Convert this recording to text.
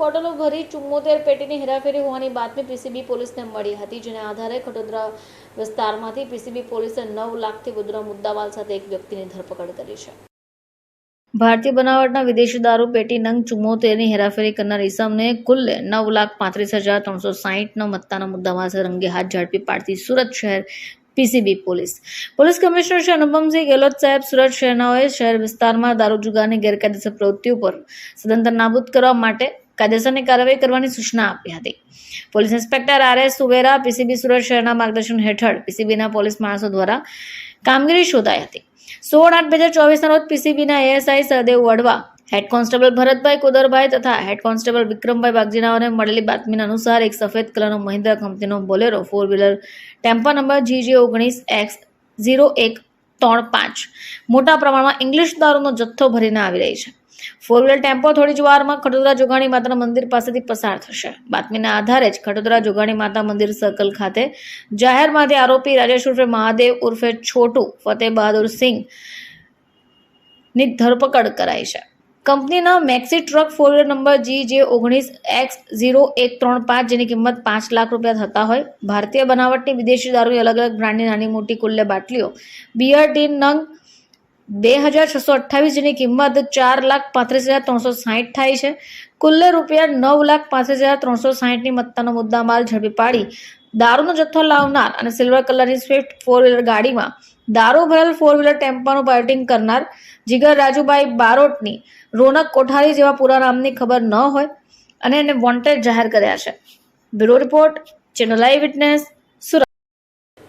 બોટલો ભરી ચુમ્મોતેર પેટીની હેરાફેરી હોવાની બાતમી પીસીબી પોલીસને મળી હતી, જેના આધારે ખટોદરા વિસ્તારમાંથી પીસીબી પોલીસે નવ લાખથી વધુના મુદ્દામાલ સાથે એક વ્યક્તિની ધરપકડ કરી છે. ભારતીય બનાવટના વિદેશી દારૂ પેટી નંગ ચુમ્મોતેરની હેરાફેરી કરનાર ઇસમને કુલ્લે નવ લાખ પાંત્રીસ હજાર ત્રણસો સાહીઠનો મત્તાના મુદ્દામાલ રંગે હાથ ઝડપી પાડતી સુરત શહેર PCB police. Police commissioner Shri Anupamsinh Gehlot સાહેબ સુરત શહેરનાઓએ શહેર વિસ્તારમાં દારૂ જુગારની ગેરકાયદેસર પ્રવૃત્તિઓ પર સદંતર નાબૂદ કરવા માટે કાયદેસરની કાર્યવાહી કરવાની સૂચના આપી હતી. Police inspector R S Suvera PCB Surat શહેરના માર્ગદર્શન હેઠળ પીસીબીના પોલીસ માણસો દ્વારા કામગીરી શોધાઈ હતી. સોળ આઠ બે હજાર ચોવીસના રોજ પીસીબીના ASI Sahdev Vadva, head constable Bharatbhai Kudarbhai તથા હેડ કોન્સ્ટેબલ વિક્રમભાઈ બાગજીનાઓને મળેલી બાતમીના અનુસાર એક સફેદ કલરનો મહિન્દ્રા કંપનીનો બોલેરો ફોર વ્હીલર ટેમ્પા નંબર જીજે ઓગણીસ એક્સ ઝીરો એક ત્રણ પાંચ. મોટા પ્રમાણમાં ઇંગ્લિશ દારૂનો જથ્થો ભરીને આવી રહી છે. ફોર વ્હીલર ટેમ્પો થોડી જ વારમાં ખડોદરા જોગાણી માતાના મંદિર પાસેથી પસાર થશે. બાતમીના આધારે જ ખડોદરા જોગાણી માતા મંદિર સર્કલ ખાતે જાહેરમાંથી આરોપી રાજેશ ઉર્ફે મહાદેવ ઉર્ફે છોટુ ફતેહ બહાદુર સિંહની ધરપકડ કરાઈ છે. કંપનીના maxi truck four number G J ઓગણીસ એક્સ ઝીરો એક ત્રણ પાંચ જેની કિંમત પાંચ લાખ રૂપિયા થતા હોય. ભારતીય બનાવટની વિદેશી દારૂની અલગ અલગ બ્રાન્ડની નાની મોટી કુલ્લે બાટલીઓ. બિયર ટીન નંગ બે હજાર છસો અઠ્ઠાવીસ જેની કિંમત ચાર લાખ પાંત્રીસ હજાર ત્રણસો સાહીઠ થાય છે. કુલ્લે રૂપિયા નવ લાખ પાંત્રીસ હજાર ત્રણસો સાહીઠની મત્તાનો મુદ્દા માલ ઝડપી પાડી. દારૂનો જથ્થો લાવનાર અને સિલ્વર કલરની સ્વિફ્ટ ફોર વ્હીલર ગાડીમાં દારૂ ભરેલ ફોર વ્હીલર ટેમ્પાનું પાર્ટિંગ કરનાર જીગર રાજુભાઈ બારોટની રોનક કોઠારી જેવા પૂરા નામની ખબર ન હોય અને એને વોન્ટેડ જાહેર કર્યા છે. Bureau report channel eyewitness